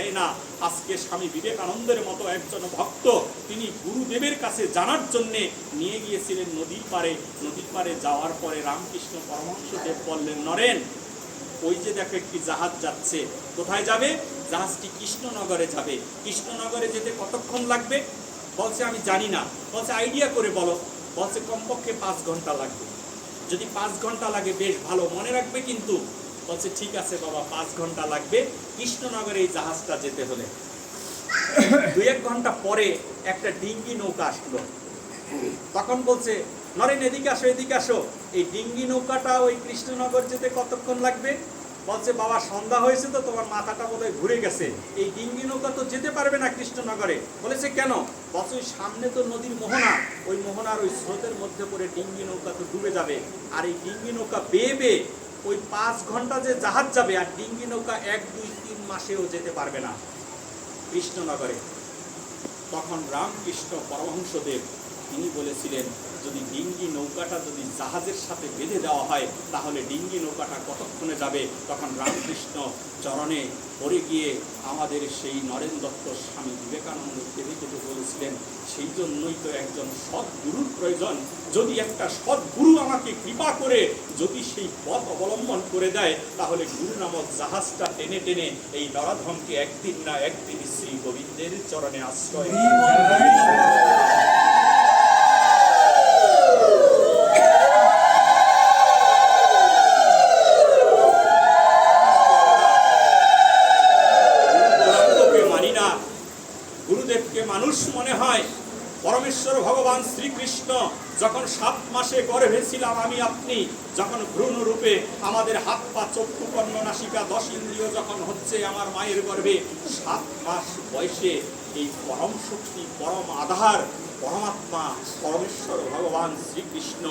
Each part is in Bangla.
দেয় না। আজকে স্বামী বিবেকানন্দের মতো একজন ভক্ত, তিনি গুরুদেবের কাছে জানার জন্যে নিয়ে গিয়েছিলেন নদীর পারে নদীর পারে যাওয়ার পরে রামকৃষ্ণ পরমহংসদেব বললেন, নরেন, ওই যে দেখো একটি জাহাজ যাচ্ছে। কোথায় যাবে? জাহাজটি কৃষ্ণনগরে যাবে। কৃষ্ণনগরে যেতে কতক্ষণ লাগবে? বলছে, আমি জানি না। বলছে, আইডিয়া করে বলো। বলছে, কমপক্ষে পাঁচ ঘণ্টা লাগবে। যদি পাঁচ ঘণ্টা লাগে, বেশ ভালো। মনে রাখবে কিন্তু বলছে, ঠিক আছে বাবা, পাঁচ ঘণ্টা লাগবে। কৃষ্ণনগরে এই জাহাজটা যেতে হলে। দুই এক ঘণ্টা পরে একটা ডিঙ্গি নৌকা আসলো। তখন বলছে, নরেন, এদিকে আসো এদিকে আসো। এই ডিঙ্গি নৌকাটা ওই কৃষ্ণনগর যেতে কতক্ষণ লাগবে? বলছে, বাবা, সন্ধ্যা হয়েছে তো, তোমার মাথাটা বোধহয় ঘুরে গেছে। এই ডিঙ্গি নৌকা তো যেতে পারবে না কৃষ্ণনগরে। বলেছে, কেন? বলছে, ওই সামনে তো নদীর মোহনা। ওই মোহনার ওই স্রোতের মধ্যে করে ডিঙ্গি নৌকা তো ডুবে যাবে। আর এই ডিঙ্গি নৌকা বেয়ে বেয়ে ওই পাঁচ ঘণ্টা যে জাহাজ যাবে আর ডিঙ্গি নৌকা এক, দুই, তিন মাসেও যেতে পারবে না। কৃষ্ণনগরে। তখন রামকৃষ্ণ পরমহংসদেব তিনি বলেছিলেন, যদি ডিঙ্গি নৌকাটা যদি জাহাজের সাথে বেঁধে দেওয়া হয়, তাহলে ডিঙ্গি নৌকাটা কতক্ষণে যাবে? তখন রামকৃষ্ণ চরণে পড়ে গিয়ে আমাদের সেই নরেন দত্ত স্বামী বিবেকানন্দ কেঁদে কেঁদে বলেছিলেন, সেই জন্যই তো একজন সৎ গুরুর প্রয়োজন। যদি একটা সৎ গুরু আমাকে কৃপা করে, যদি সেই পথ অবলম্বন করে দেয়, তাহলে গুরু নামক জাহাজটা টেনে টেনে এই নরাধমকে একদিন না একদিন শ্রী গোবিন্দের চরণে আশ্রয় মানুষ মনে হয়, পরমেশ্বর ভগবান শ্রীকৃষ্ণ, যখন সাত মাসে গর্ভে ছিলাম আমি আপনি, যখন ভ্রূণ রূপে আমাদের হাত পা, চক্ষু, কর্ণ, নাসিকা, দশ ইন্দ্রিয় যখন হচ্ছে আমার মায়ের গর্ভে, সাত মাস বয়সে এই পরম শক্তি, পরম আধার পরমাত্মা পরমেশ্বর ভগবান শ্রীকৃষ্ণ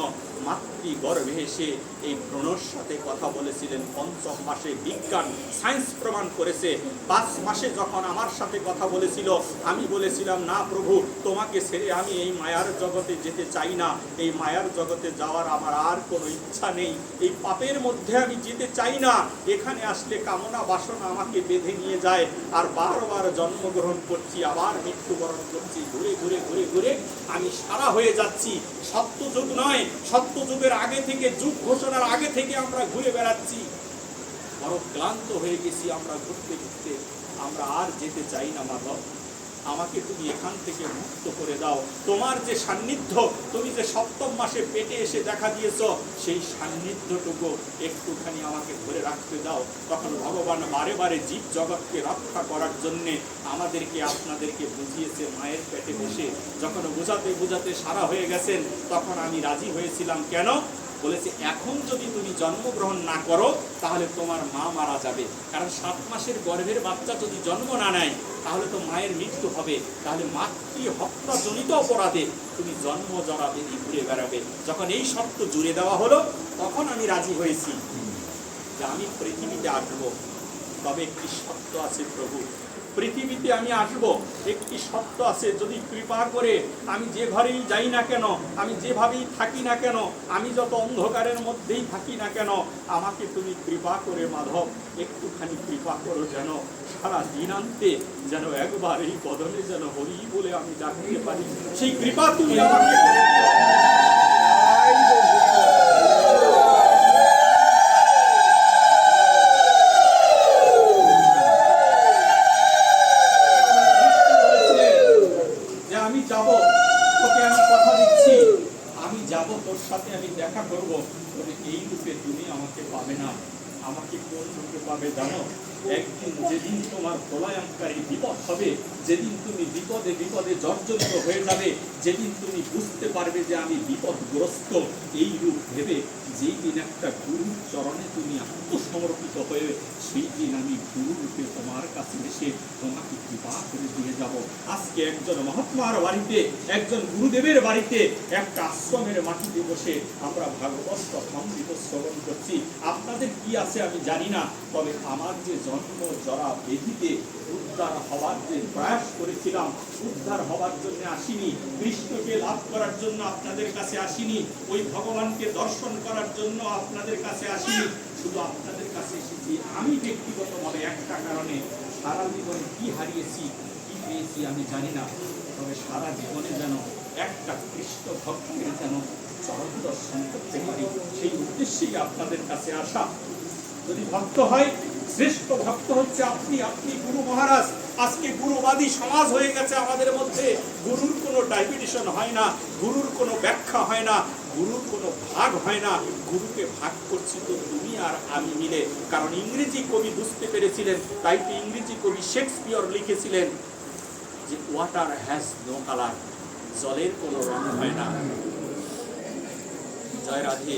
মাতৃ গর্ভে এসে এই ভ্রণর সাথে কথা বলেছিলেন। পঞ্চম মাসে বিজ্ঞান, সায়েন্স প্রমাণ করেছে। পাঁচ মাসে যখন আমার সাথে কথা বলেছিল, আমি বলেছিলাম, না প্রভু, তোমাকে ছেড়ে আমি এই মায়ার জগতে যেতে চাই না। এই মায়ার জগতে যাওয়ার আমার আর কোনো ইচ্ছা নেই। এই পাপের মধ্যে আমি যেতে চাই না। এখানে আসলে কামনা বাসনা আমাকে বেঁধে নিয়ে যায়। আর বারবার জন্মগ্রহণ করছি, আবার মৃত্যুবরণ করছি। ঘুরে ঘুরে ঘুরে ঘুরে আমি সারা হয়ে যাচ্ছি। সত্য যুগ নয়, সত্য যুগের আগে থেকে, যুগ ঘোষণার আগে থেকে আমরা ঘুরে বেড়াচ্ছি। বড় ক্লান্ত হয়ে গেছি আমরা ঘুরতে ঘুরতে আমরা আর যেতে চাই না, মাধব। আমাকে তুমি এখান থেকে মুক্ত করে দাও। তোমার যে সান্নিধ্য, তুমি যে সপ্তম মাসে পেটে এসে দেখা দিয়েছ, সেই সান্নিধ্যটুকু একটুখানি আমাকে ধরে রাখতে দাও। তখন ভগবান বারে বারে জীব জগৎকে রক্ষা করার জন্যে আমাদেরকে আপনাদেরকে বুঝিয়েছে মায়ের পেটে বসে। যখন বোঝাতে বোঝাতে সারা হয়ে গেছেন, তখন আমি রাজি হয়েছিলাম। কেন? বলেছে, এখন যদি তুমি জন্মগ্রহণ না করো, তাহলে তোমার মা মারা যাবে। কারণ সাত মাসের গর্ভের বাচ্চা যদি জন্ম না নেয় তাহলে তো মায়ের মৃত্যু হবে। তাহলে মাতৃ হত্যাজনিত অপরাধে? তুমি জন্ম জরা বেদি ঘুরে বেড়াবে। যখন এই শর্ত জুড়ে দেওয়া হলো তখন আমি রাজি হয়েছি। যে আমি পৃথিবীতে আসব। তবে একটি শর্ত আছে প্রভু? পৃথিবীতে আমি আসব, একটি সত্য আছে, যদি কৃপা করে আমি যে ঘরেই যাই না কেন, আমি যেভাবেই থাকি না কেন, আমি যত অন্ধকারের মধ্যেই থাকি না কেন, আমাকে তুমি কৃপা করে মাধব, একটুখানি কৃপা করো যেন, সারা দিনান্তে যেন একবার এই বদলে যেন হরি বলে আমি ডাকতে পারি। সেই কৃপা তুমি আমাকে আমি যাব, তোকে আমি কথা দিচ্ছি। আমি যাব, তোর সাথে আমি দেখা করব। তবে এই রূপে তুমি আমাকে পাবে না। আমাকে কোন রূপে পাবে জানো? একদিন যেদিন তোমার প্রলয়ঙ্কারী বিপদ হবে, যেদিন তুমি বিপদে বিপদে জর্জরিত হয়ে যাবে, যেদিন তুমি বুঝতে পারবে যে আমি বিপদগ্রস্ত, এই রূপ ভেবে যেই দিন একটা গুরুর চরণে তুমি আত্মসমর্পিত হয়ে সেই দিন আমি গুরু রূপে তোমার কাছে এসে তোমাকে কৃপা করে দিয়ে যাব। আজকে একজন মহাত্মার বাড়িতে, একজন গুরুদেবের বাড়িতে, একটা আশ্রমের মাটিতে বসে আমরা ভাগবত কথামৃত শ্রবণ করছি। আপনাদের কি আছে আমি জানি না, তবে আমার যে জন্ম জরা বেদিতে উদ্ধার হওয়ার যে প্রয়াস করেছিলাম, উদ্ধার হওয়ার জন্য আসিনি। কৃষ্ণকে লাভ করার জন্য আপনাদের কাছে আসিনি। ওই ভগবানকে দর্শন করার জন্য আপনাদের কাছে আসিনি। শুধু আপনাদের কাছে এসেছি আমি ব্যক্তিগতভাবে একটা কারণে। সারা জীবনে কি হারিয়েছি, কি পেয়েছি আমি জানি না। তবে সারা জীবনে যেন একটা কৃষ্ণ ভক্তের যেন চরণ দর্শন করতে পারি, সেই উদ্দেশ্যেই আপনাদের কাছে আসা। যদি ভক্ত হয় শ্রেষ্ঠ ভক্ত হচ্ছে আপনি আপনি গুরু মহারাজ। আজকে গুরুবাদী সমাজ হয়ে গেছে আমাদের মধ্যে। গুরুর কোনো ডাইভিটেশন হয় না, গুরুর কোনো ব্যাখ্যা হয় না, গুরুর কোনো ভাগ হয় না। গুরুকে ভাগ করছি তো তুমি আর আমি মিলে। কারণ ইংরেজি কবি বুঝতে পেরেছিলেন, তাই তো ইংরেজি কবি শেক্সপিয়র লিখেছিলেন যে ওয়াটার হ্যাজ নো কালার জলের কোনো রং হয় না। জয় রাধে।